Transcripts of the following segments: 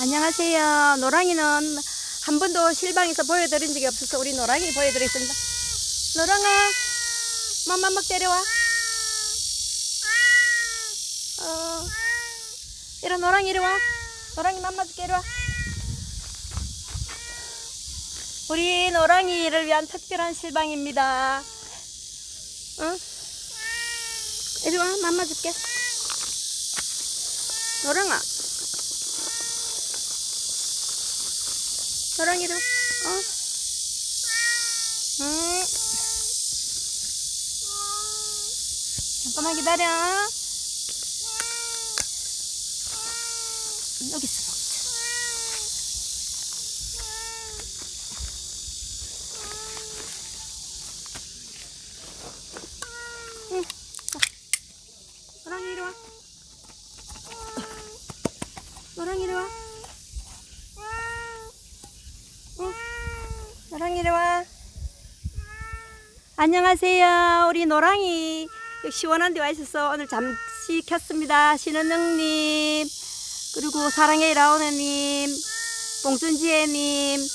안녕하세요. 노랑이는 한 번도 실방에서 보여드린 적이 없어서 우리 노랑이 보여드리겠습니다. 노랑아, 맘마 막 데려와. 어, 이리 노랑이 이리 와. 노랑이 맘마 좀 데려와. 우리 노랑이를 위한 특별한 실방입니다. 응? 이리 와, 맘마 줄게. 노랑아. 노랑이로, 어? 응. 잠깐만 기다려. 여기 있어, 먹자. 응. 자. 노랑이 이리 와. 노랑이 이리 와. 응. 노랑이 이리 와. 안녕하세요. 우리 노랑이 시원한 데 와 있어서 오늘 잠시 켰습니다. 신은영님, 그리고 사랑의 라오네님, 봉순지혜님,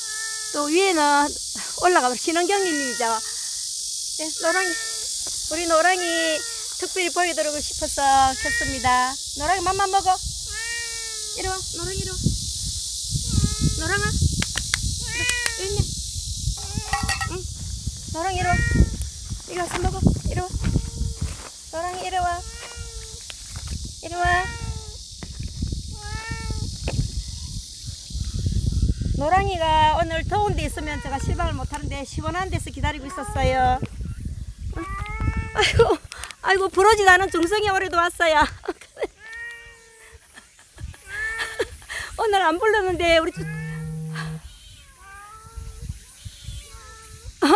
또 위에는 올라가면 신은경님이죠. 네, 노랑이, 우리 노랑이 특별히 보여드리고 싶어서 켰습니다. 노랑이 맘만 먹어. 이리 와, 노랑이 이리 와. 노랑아. 이리, 있네. 응. 노랑이 이리 와. 이리 와서 먹어. 이리 와. 노랑이 이리 와. 이리 와. 노랑이가 오늘 더운 데 있으면 제가 실방을 못 하는데 시원한 데서 기다리고 있었어요. 응. 아이고, 아이고, 부러지도 않은 중성이 올해도 왔어요. 오늘 안 불렀는데 우리 주... 어,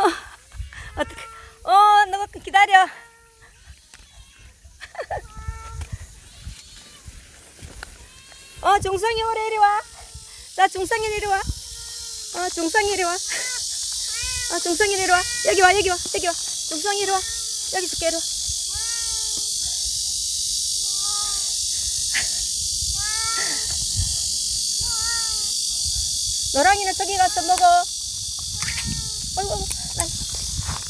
어떻게? 어, 너가 기다려. 어, 중성이 오래 이리 와. 자, 중성이 이리 와. 어, 중성이 이리 와. 어, 중성이 이리 와. 여기 와, 여기 와, 여기 와. 중성이 이리 와. 여기 있을게, 이리 와. 노랑이는 저기 가서 먹어. 어이구, 어이구, 날,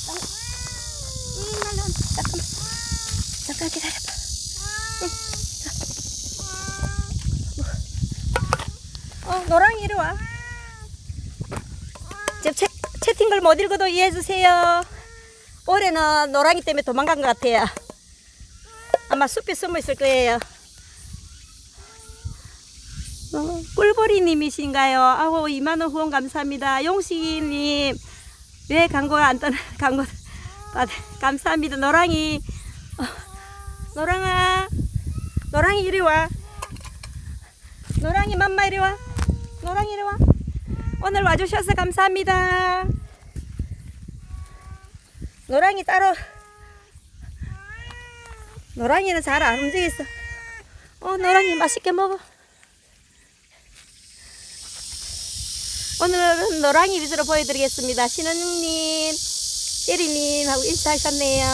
날, 음, 날, 날, 잠깐만. 잠깐 기다려봐. 응, 자. 어, 노랑이 이리 와. 지금 채, 채팅글 못 읽어도 이해해주세요. 올해는 노랑이 때문에 도망간 것 같아요. 아마 숲에 숨어 있을 거예요. 어, 꿀보리님이신가요? 아우 2만원 후원 감사합니다. 용식이님 왜 광고가 안 떠나 광고 받 감사합니다. 노랑이 어, 노랑아 노랑이 이리 와. 노랑이 맘마 이리 와. 노랑이 이리 와. 오늘 와주셔서 감사합니다. 노랑이 따로 노랑이는 잘 안 움직였어. 어 노랑이 맛있게 먹어. 오늘은 노랑이 위주로 보여드리겠습니다. 신은님, 예리님하고 인사하셨네요.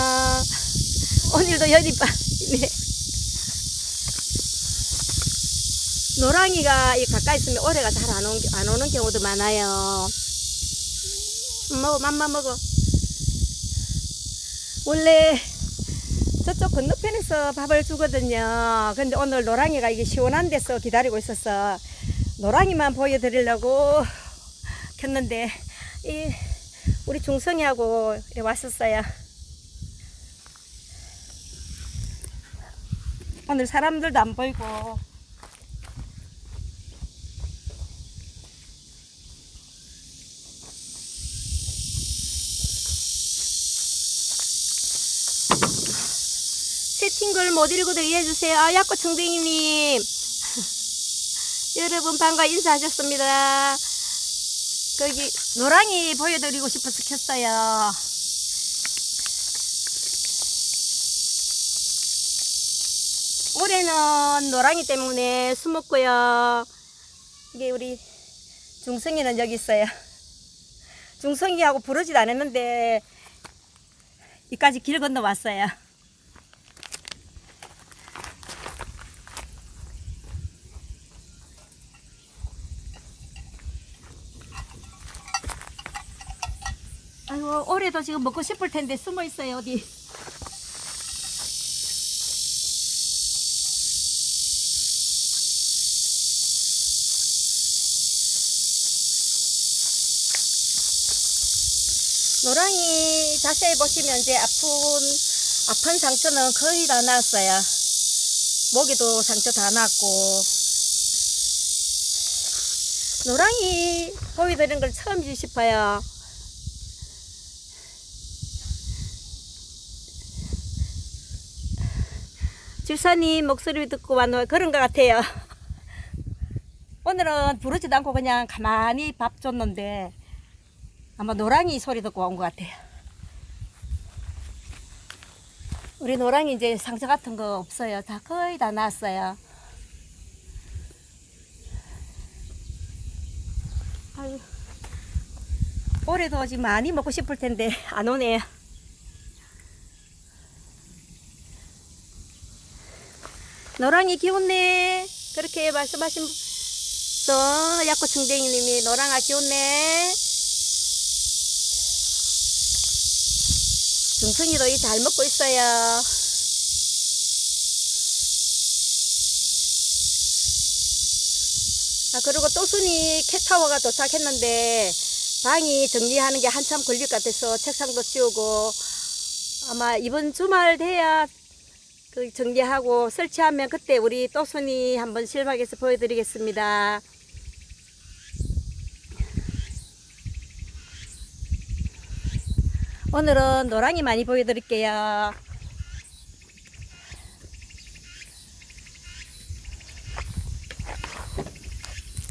오늘도 연입반. 네. 노랑이가 이 가까이 있으면 올해가 잘안안 오는 경우도 많아요. 음, 먹어, 맘마 먹어. 원래 저쪽 건너편에서 밥을 주거든요. 근데 오늘 노랑이가 이게 시원한 데서 기다리고 있어서 노랑이만 보여드리려고 켰는데 이 우리 중성이하고 왔었어요. 오늘 사람들도 안 보이고 채팅글 못 읽어도 이해해주세요. 아, 약고 청댕이님. 여러분 반가 인사하셨습니다. 거기 노랑이 보여드리고 싶어서 켰어요. 올해는 노랑이 때문에 숨었고요. 이게 우리 중성이는 여기 있어요. 중성이하고 부르지도 않았는데 이까지 길 건너 왔어요. 올해도 지금 먹고 싶을 텐데 숨어 있어요 어디. 노랑이 자세히 보시면 이제 아픈 아픈 상처는 거의 다 나았어요. 목에도 상처 다 났고 노랑이 보여드리는 걸 처음이지 싶어요. 집사님 목소리 듣고 왔노 그런 것 같아요. 오늘은 부르지도 않고 그냥 가만히 밥 줬는데 아마 노랑이 소리 듣고 온 것 같아요. 우리 노랑이 이제 상처 같은 거 없어요. 다 거의 다 났어요. 아유, 올해도 지금 많이 먹고 싶을 텐데 안 오네요. 노랑이 기운네 그렇게 말씀하신 또 약고충댕이님이 노랑아 기운네 중성이도 이 잘 먹고 있어요. 아, 그리고 또순이 캣타워가 도착했는데 방이 정리하는 게 한참 걸릴 것 같아서 책상도 치우고 아마 이번 주말 돼야 그 정리하고 설치하면 그때 우리 또순이 한번 실박에서 보여드리겠습니다. 오늘은 노랑이 많이 보여드릴게요.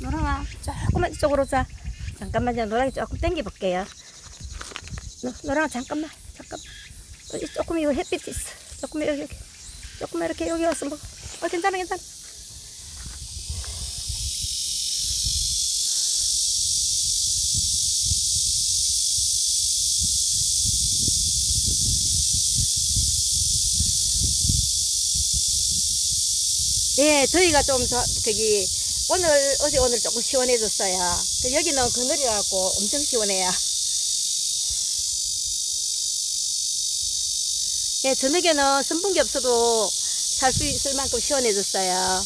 노랑아, 조금만 이쪽으로 자. 잠깐만요. 노랑이 조금 당겨 볼게요. 노랑아, 잠깐만, 잠깐만. 여기 조금 이거 햇빛 있어. 조금 여기, 여기. 조금만 이렇게 여기 와서 먹어. 어, 괜찮아, 괜찮아. 예, 저희가 좀 저, 저기 오늘 어제 오늘 조금 시원해졌어요. 그 여기는 그늘이라고 엄청 시원해요. 예, 저녁에는 선풍기 없어도 살 수 있을 만큼 시원해졌어요.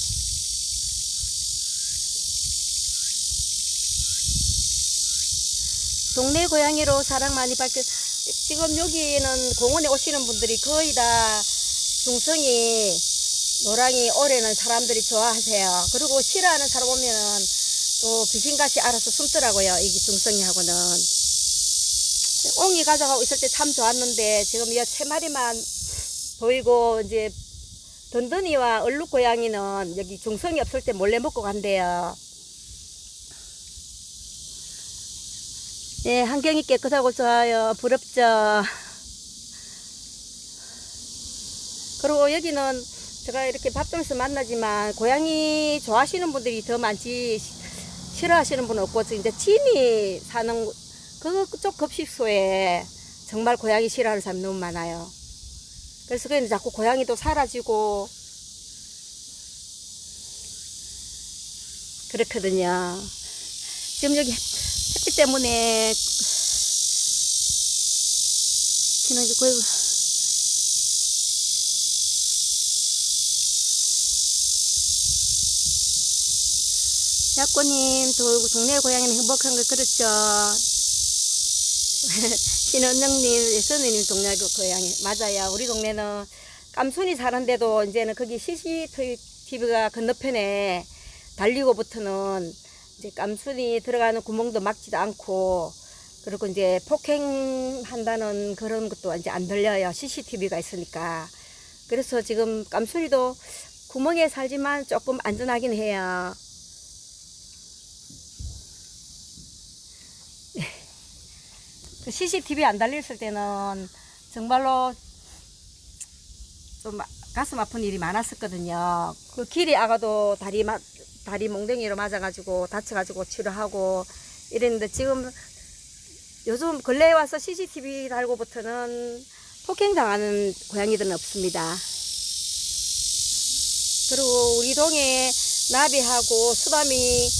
동네 고양이로 사랑 많이 받게 지금 여기는 공원에 오시는 분들이 거의 다 중성이 노랑이 올해는 사람들이 좋아하세요. 그리고 싫어하는 사람 오면은 또 귀신같이 알아서 숨더라고요. 이게 중성이하고는. 옹이 가져가고 있을 때 참 좋았는데 지금 이 세 마리만 보이고 이제 던던이와 얼룩 고양이는 여기 중성이 없을 때 몰래 먹고 간대요. 네, 환경이 깨끗하고 좋아요. 부럽죠. 그리고 여기는 제가 이렇게 밥점에서 만나지만 고양이 좋아하시는 분들이 더 많지 시- 싫어하시는 분은 없고 이제 진이 사는 그쪽 급식소에 정말 고양이 싫어하는 사람이 너무 많아요. 그래서 그냥 자꾸 고양이도 사라지고 그렇거든요. 지금 여기 햇빛 때문에 지금 거의 약고님, 도, 동네 고양이는 행복한 거 그렇죠. 신은영님, 선생님 동네 고양이. 맞아요. 우리 동네는 깜순이 사는데도 이제는 거기 CCTV가 건너편에 달리고부터는 이제 깜순이 들어가는 구멍도 막지도 않고 그리고 이제 폭행한다는 그런 것도 이제 안 들려요. CCTV가 있으니까. 그래서 지금 깜순이도 구멍에 살지만 조금 안전하긴 해요. CCTV 안 달렸을 때는 정말로 좀 가슴 아픈 일이 많았었거든요. 그 길이 아가도 다리 마, 다리 몽둥이로 맞아가지고 다쳐가지고 치료하고 이랬는데 지금 요즘 근래에 와서 CCTV 달고부터는 폭행 당하는 고양이들은 없습니다. 그리고 우리 동에 나비하고 수담이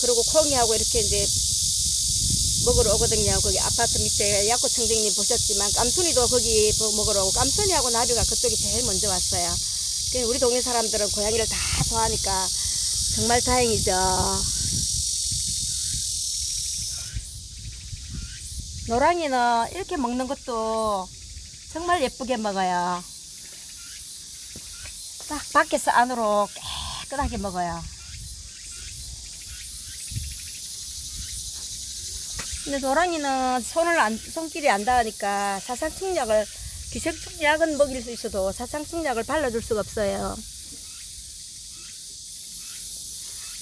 그리고 콩이하고 이렇게 이제 먹으러 오거든요. 거기 아파트 밑에 약고청정님 보셨지만 깜순이도 거기 보- 먹으러 오고 깜순이하고 나비가 그쪽이 제일 먼저 왔어요. 그 우리 동네 사람들은 고양이를 다 좋아하니까 정말 다행이죠. 노랑이는 이렇게 먹는 것도 정말 예쁘게 먹어요. 딱 밖에서 안으로 깨끗하게 먹어요. 근데 노랑이는 손을 안, 손길이 안 닿으니까 사상충약을 기생충약은 먹일 수 있어도 사상충약을 발라줄 수가 없어요.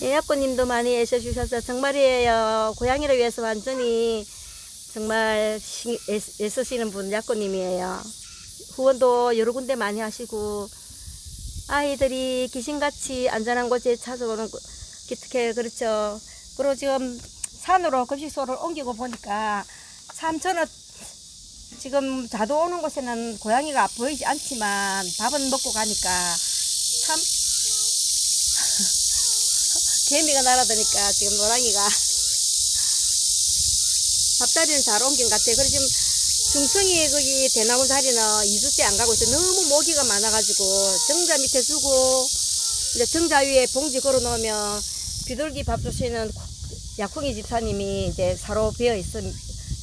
예 약고님도 많이 애써주셔서 정말이에요. 고양이를 위해서 완전히 정말 애쓰시는 분 약고님이에요. 후원도 여러 군데 많이 하시고 아이들이 귀신같이 안전한 곳에 찾아오는 거- 기특해 그렇죠. 그리고 지금 산으로 급식소를 옮기고 보니까 참 저는 지금 자도 오는 곳에는 고양이가 보이지 않지만 밥은 먹고 가니까 참 개미가 날아드니까 지금 노랑이가 밥자리는 잘 옮긴 것 같아요. 그리고 지금 중성이 거기 대나무 자리는 2주째 안 가고 있어요. 너무 모기가 많아가지고 정자 밑에 두고 이제 정자 위에 봉지 걸어 놓으면 비둘기 밥 주시는 약콩이 집사님이 이제 사로 비어 있음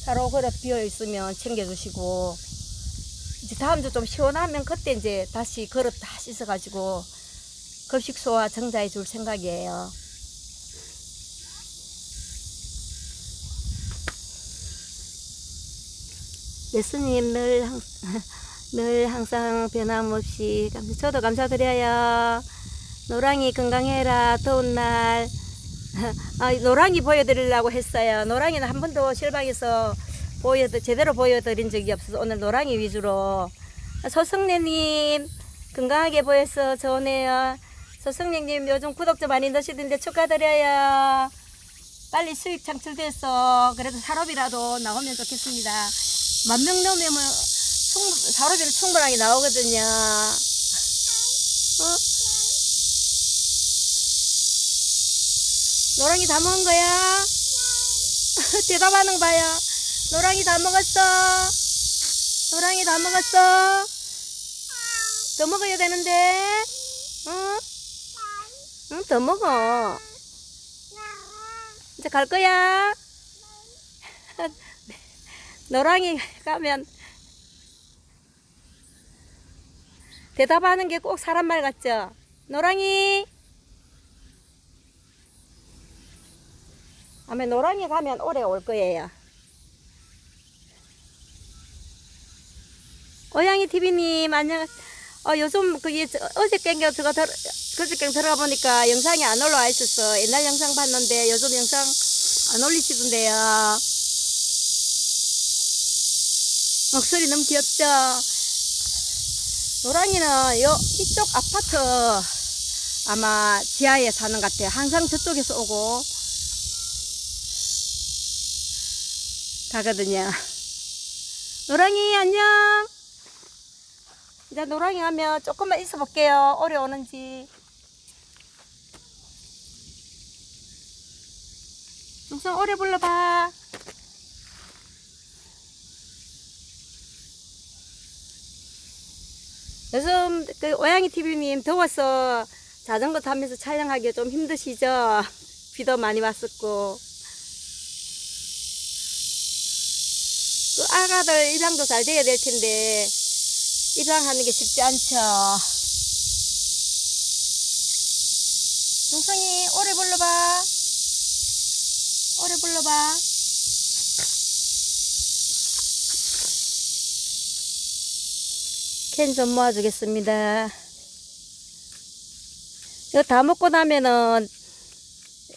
사로 그릇 비어 있으면 챙겨주시고 이제 다음 주 좀 시원하면 그때 이제 다시 그릇 다 씻어가지고 급식소와 정자에 줄 생각이에요. 예수님 늘, 항, 늘 항상 변함없이 감- 저도 감사드려요. 노랑이 건강해라 더운 날 아, 노랑이 보여드리려고 했어요. 노랑이는 한 번도 실방에서 보여 제대로 보여드린 적이 없어서 오늘 노랑이 위주로 서성래님 건강하게 보여서 좋네요. 서성래님 요즘 구독 자 많이 넣으시던데 축하드려요. 빨리 수익 창출돼서 그래도 산업이라도 나오면 좋겠습니다. 만 명 넘으면 충, 산업이는 충분하게 나오거든요. 어? 노랑이 다 먹은 거야? 대답하는 거 봐요. 노랑이 다 먹었어. 노랑이 다 먹었어. 더 먹어야 되는데. 응? 응, 더 먹어. 이제 갈 거야. 노랑이 가면 대답하는 게 꼭 사람 말 같죠? 노랑이. 아마 노랑이 가면 오래 올 거예요. 고양이 TV님 안녕. 어 요즘 그게 저- 어저께인가 제가 들 그저께 들어가 보니까 영상이 안 올라와 있었어. 옛날 영상 봤는데 요즘 영상 안 올리시던데요. 목소리 너무 귀엽죠? 노랑이는 요 이쪽 아파트 아마 지하에 사는 것 같아요. 항상 저쪽에서 오고 가거든요. 노랑이 안녕. 이제 노랑이 하면 조금만 있어 볼게요. 오래 오는지. 동생 오래 불러봐. 요즘 그 오양이 TV님 더워서 자전거 타면서 촬영하기 좀 힘드시죠? 비도 많이 왔었고. 아가들 입양도 잘 돼야 될 텐데 입양하는 게 쉽지 않죠. 동성이 오래 불러봐. 오래 불러봐. 캔 좀 모아주겠습니다. 이거 다 먹고 나면은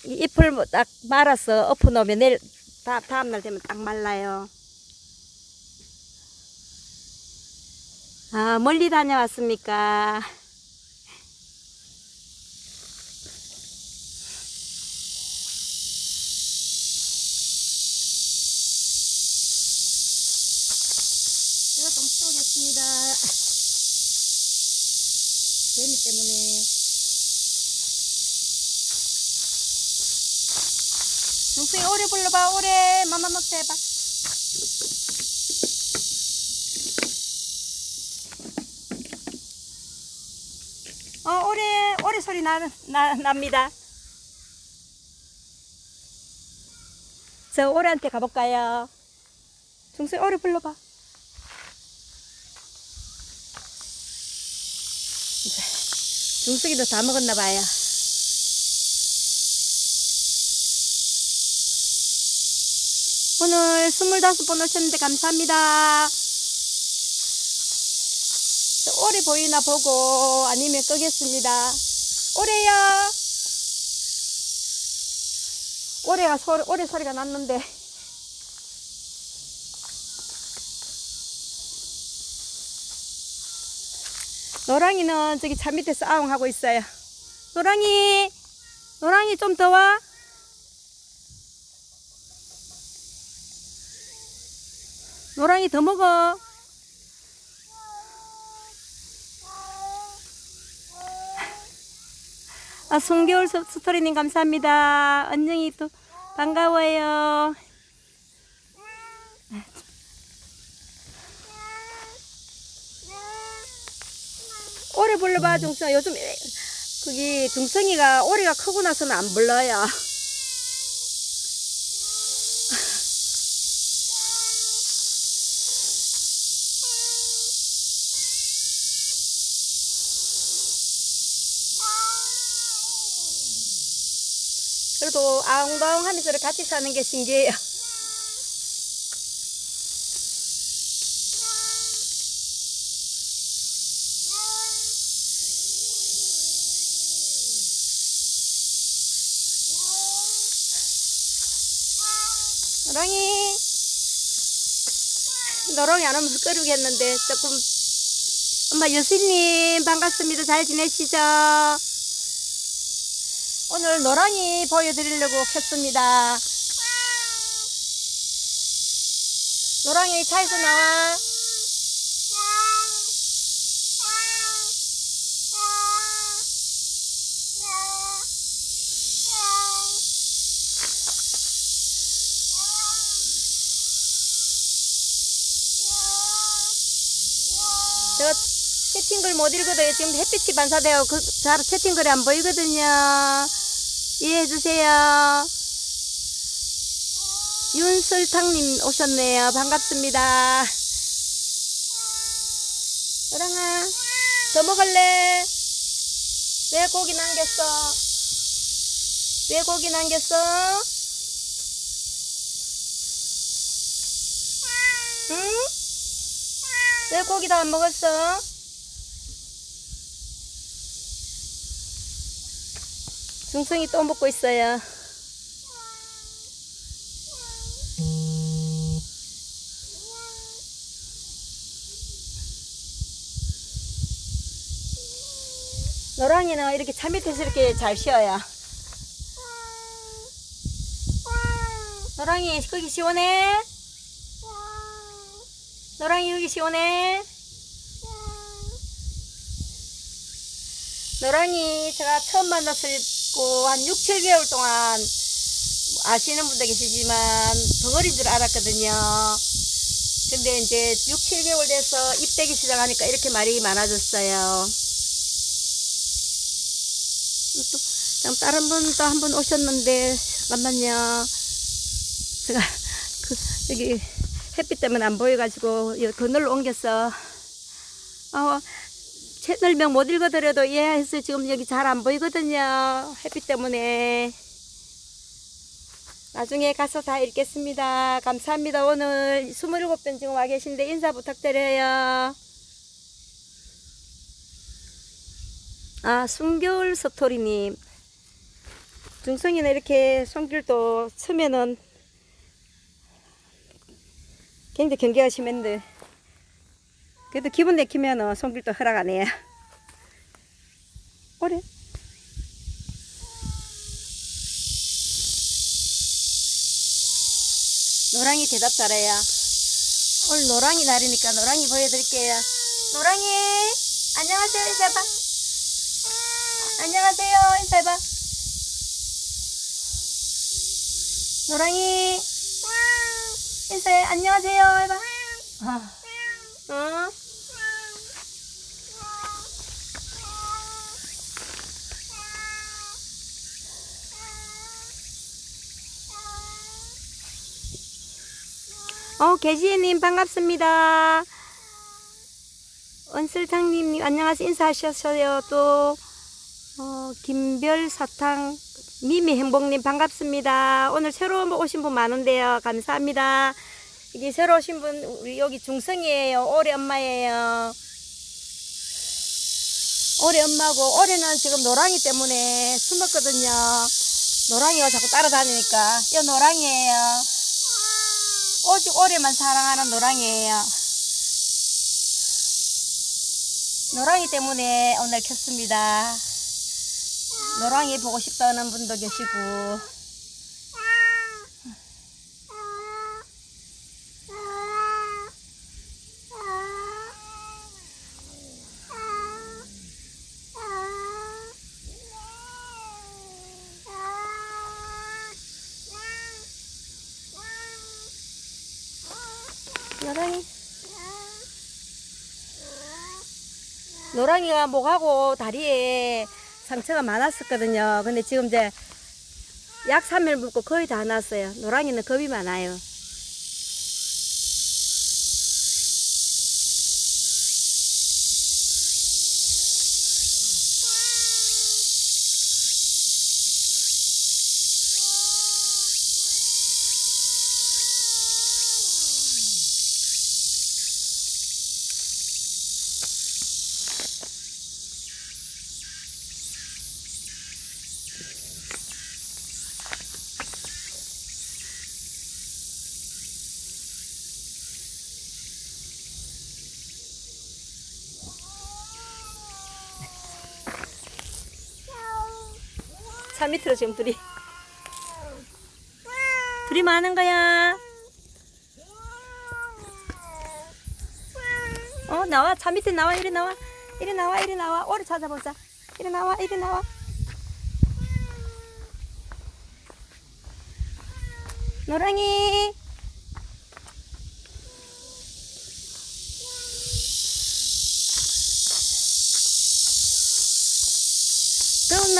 이 잎을 뭐딱 말아서 엎어 놓으면 내일 다, 다음 날 되면 딱 말라요. 아, 멀리 다녀왔습니까? 이거 좀 치우겠습니다. 개미 때문에. 중승이 오래 불러봐 오래 맘마 먹자 해봐 어 오래 오래 소리 나, 나 납니다 저 오래한테 가볼까요 중승이 오래 불러봐 중승이도 다 먹었나 봐요 오늘 25번 오셨는데 감사합니다. 저 오래 보이나 보고 아니면 끄겠습니다. 오래요. 오래가 소리, 오래 소리가 났는데. 노랑이는 저기 차 밑에서 아웅하고 있어요. 노랑이, 노랑이 좀 더 와. 노랑이 더 먹어. 아, 송겨울 스- 스토리님 감사합니다. 언영이 또 반가워요. 오래 불러봐, 중성. 요즘 에- 그게 중성이가 오래가 크고 나서는 안 불러요. 그래도 아웅다웅 하면서 같이 사는 게 신기해요. 노랑이 노랑이 안 오면 끄르겠는데 조금 엄마 여수님 반갑습니다. 잘 지내시죠? 오늘 노랑이 보여드리려고 켰습니다. 노랑이 차에서 나와. 제가 채팅글 못 읽어도요. 지금 햇빛이 반사되어 그, 잘 채팅글이 안 보이거든요. 이해해주세요. 윤설탕님 오셨네요. 반갑습니다. 사랑아, 더 먹을래? 왜 고기 남겼어? 왜 고기 남겼어? 응? 왜 고기 다 안 먹었어? 중성이 또 먹고 있어요. 노랑이는 이렇게 차 밑에서 이렇게 잘 쉬어요. 노랑이 거기 시원해? 노랑이 여기 시원해? 노랑이 제가 처음 만났을 고 한 6, 7개월 동안 아시는 분도 계시지만 덩어리인 줄 알았거든요. 근데 이제 6, 7개월 돼서 입대기 시작하니까 이렇게 말이 많아졌어요. 또, 다른 분도 한분 오셨는데, 잠깐만요. 제가, 그, 여기 햇빛 때문에 안 보여가지고, 그늘로 옮겼어. 어, 채널명 못 읽어드려도 이해해서 지금 여기 잘 안 보이거든요. 햇빛 때문에. 나중에 가서 다 읽겠습니다. 감사합니다. 오늘 27분 지금 와 계신데 인사 부탁드려요. 아, 숨겨울 스토리님. 중성이는 이렇게 손길도 쓰면은 굉장히 경계가 심한데. 그래도 기분 내키면은 손길도 허락 안 해요. 오래. 노랑이 대답 잘해요. 오늘 노랑이 날이니까 노랑이 보여드릴게요. 노랑이, 안녕하세요. 인사해봐. 안녕하세요. 인사해봐. 노랑이 인사해 안녕하세요 해봐 아. 어? 어 개지혜님 반갑습니다 은슬탕님 안녕하세요 인사하셨어요 또 어, 김별사탕 미미 행복님 반갑습니다. 오늘 새로 오신 분 많은데요. 감사합니다. 여기 새로 오신 분 우리 여기 중성이에요. 올해 엄마예요. 올해 엄마고 올해는 지금 노랑이 때문에 숨었거든요. 노랑이가 자꾸 따라다니니까 이 노랑이에요. 오직 올해만 사랑하는 노랑이에요. 노랑이 때문에 오늘 켰습니다. 노랑이 보고 싶다는 분도 계시고 노랑이 노랑이가 목하고 다리에 상처가 많았었거든요. 근데 지금 이제 약 3일 묵고 거의 다 났어요. 노랑이는 겁이 많아요. 차 밑으로 지금 둘이. 둘이 뭐 하는 거야? 어 나와. 차 밑에 나와. 이리 나와. 이리 나와. 이리 나와. 오래 찾아보자. 이리 나와. 이리 나와. 노랑이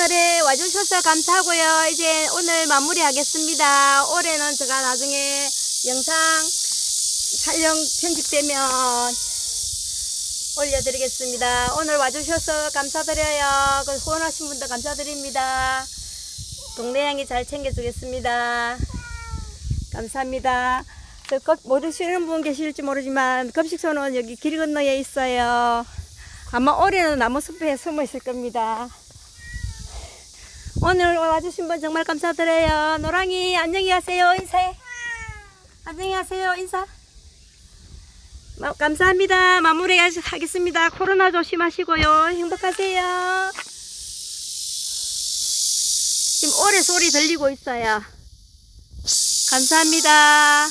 날에 와주셔서 감사하고요. 이제 오늘 마무리하겠습니다. 올해는 제가 나중에 영상 촬영 편집되면 올려드리겠습니다. 오늘 와주셔서 감사드려요. 그 후원하신 분들 감사드립니다. 동네 향이 잘 챙겨주겠습니다. 감사합니다. 모르시는 분 계실지 모르지만 급식소는 여기 길 건너에 있어요. 아마 올해는 나무숲에 숨어 있을 겁니다. 오늘 와주신 분 정말 감사드려요. 노랑이 안녕히 가세요. 인사해. 안녕히 가세요. 인사. 마- 감사합니다. 마무리 하겠습니다. 코로나 조심하시고요. 행복하세요. 지금 오래 소리 들리고 있어요. 감사합니다.